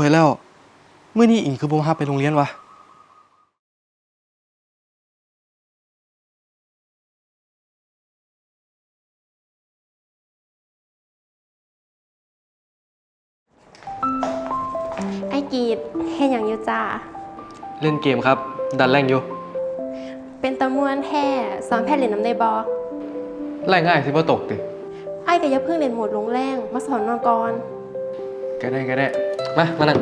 วยแล้วเมื่อนี้อิงคือบ่มารับไปโรงเรียนวะไอ้กีดเฮ็ดหยังอยู่จ้า เล่นเกมครับ ดันแรงอยู่เป็นตะมวนแท้สอนแพทย์เล่นน้ำได้บ่แรงง่ายสิบ่ตกติไอ้ก็อย่าเพิ่งเล่นโหมดลงแรงมาสอนนอนก่อนก็ได้ก็ได้ มา มานั่ง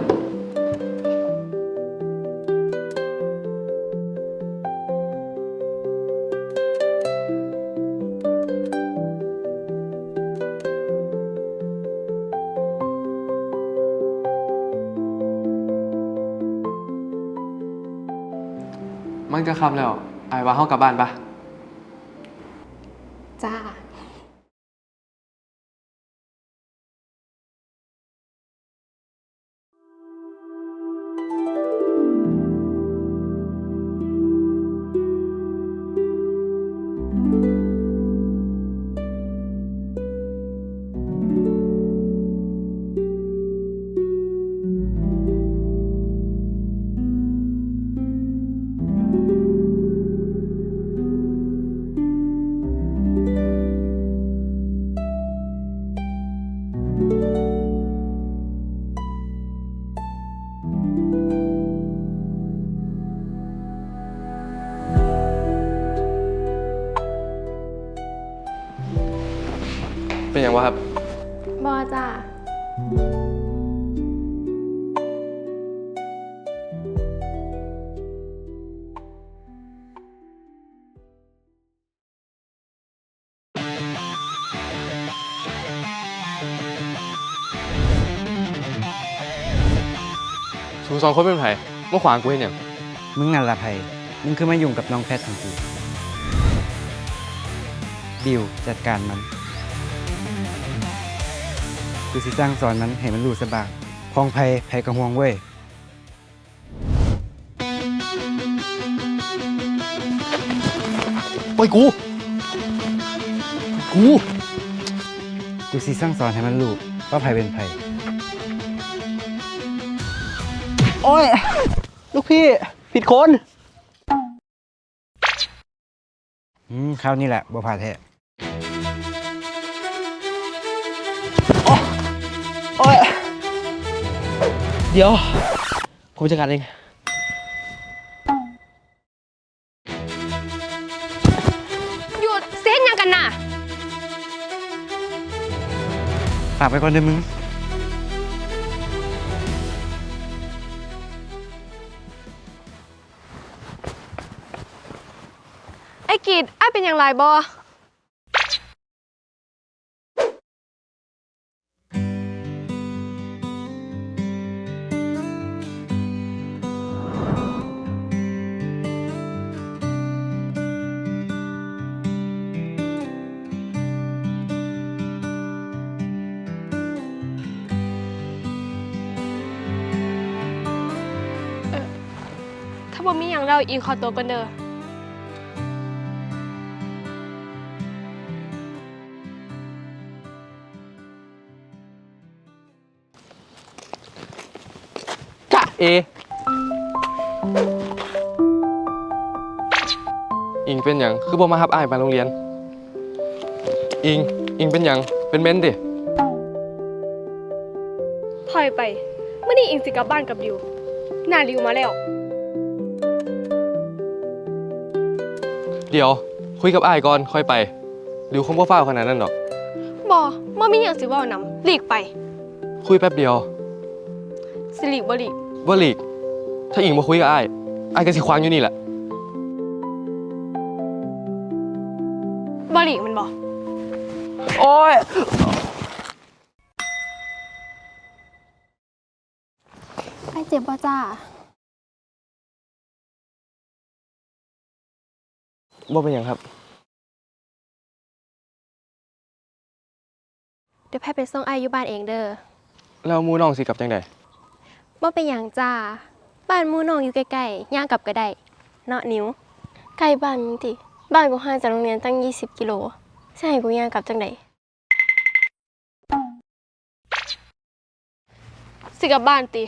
มันก็คำแล้วไอ้ว่าเฮากลับบ้านปะจ้า เป็นอย่างวะครับ บอจ้าสูงสองคนเป็นไผเมื่อขวางกูเห็นอย่างมึงนั่นละไผมึงคือมายุ่งกับน้องแพทย์ทันทีบิวจัดการมัน กูสิจ้างสอนมันให้มันรู้สบางพองไผไผกระห่วงเว้ยโอ้ยกู กูกูสิสั่งสอนให้มันรู้ว่าไผเป็นไผโอ้ย ลูกพี่ผิดคน อืมคราวนี้แหละบ่พลาดแท้ เดี๋ยว ผมจัดการเอง หยุดเส้นยังกันน่ะ ฝากไปก่อนเด้อมึง ไอ้กีดไอ้เป็นอย่างไรบอ บ่มีอย่างเราอีกขอตัวกันเด้อจ้ะเอ อิงเป็นอย่างคือบ่มาฮับอ้ายไปโรงเรียน อิง อิงเป็นอย่างเป็นเม้นดิถอยไปเมื่อนี้อิงสิกลับบ้านกับริวหน้าริวมาแล้ว เดี๋ยว คุยกับอ้ายก่อนค่อยไปดิวคงบ่ฟ้าวขนาดนั้นหรอก บอบ่มีอย่างสิเว่านำหลีกไป คุยแป๊บเดียวสิหลีกบ่หลีกว่าหลีก ถ้าอิงมาคุยกับอ้ายอ้ายก็สิควางอยู่นี่แหละ บ่หลีกมันบอโอ้ย ไอ้เจ็บบ่จ้า บ่เป็นอย่างครับ เดี๋ยวแพทย์ไปส่งไอ้อยู่บ้านเองเด้อแล้วหมูน้องสิกลับจังไดบ่เป็นอย่างจ้า บ้านหมู่น้องอยู่ใกล้ๆย่างกลับก็ได้เนาะนิ้ว ใกล้บ้านมึงติ บ้านกูห่างจากโรงเรียนตั้ง 20 กิโลใช่ให้กูย่างกลับจังไดสิกลับบ้านติ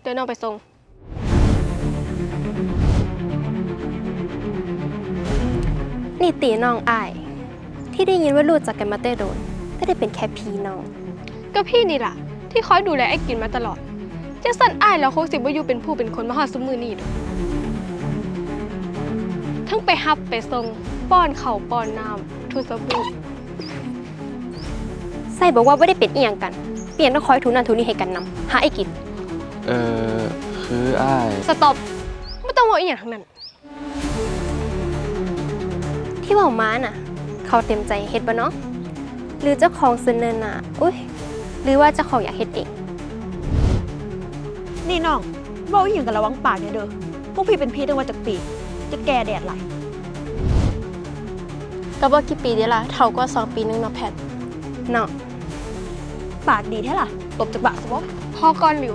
เดี๋ยวน้องไปส่ง นี่ตีน้องอาย ที่ได้ยินว่ารู้จักกันมาแต่โดนไม่ได้เป็นแค่พี่น้อง ก็พี่นี่ล่ะ ที่คอยดูแลไอ้กินมาตลอดจะสั่นอ้ายแล้วคงสิบ่อยู่เป็นผู้เป็นคนมาฮอดซุมือนี่ดอกทั้งไปฮับไปส่งป้อนเข่าวป้อนน้ำทุสบู่ใส่บอกว่าไม่ได้เป็นเอียงกัน เปลี่ยนต้องคอยทุนนันทุนนี่ให้กันนำหาไอ้กิน เออคืออ้าย สต็อปไม่ต้องว่าอีหยังทั้งนั้น ที่บอกม้าน่ะ เขาเต็มใจเฮ็ดบ่เนาะหรือเจ้าของเสนอหน่ะอุ้ยหรือว่าเจ้าของอยากเฮ็ดเองนี่น้องเว่าอหย่างกันระวังปากเนี่ยเด้อพวกพี่เป็นพี่ตั้งว่าจากปี จะแก่แดดไหลายก็บ่กี่ปีเดียวล่ะเท่าก็สองปีนึงเนาะแพทเนาะปากดีแท้ล่ะตบจากปากซะบ่พอก่อนหลิว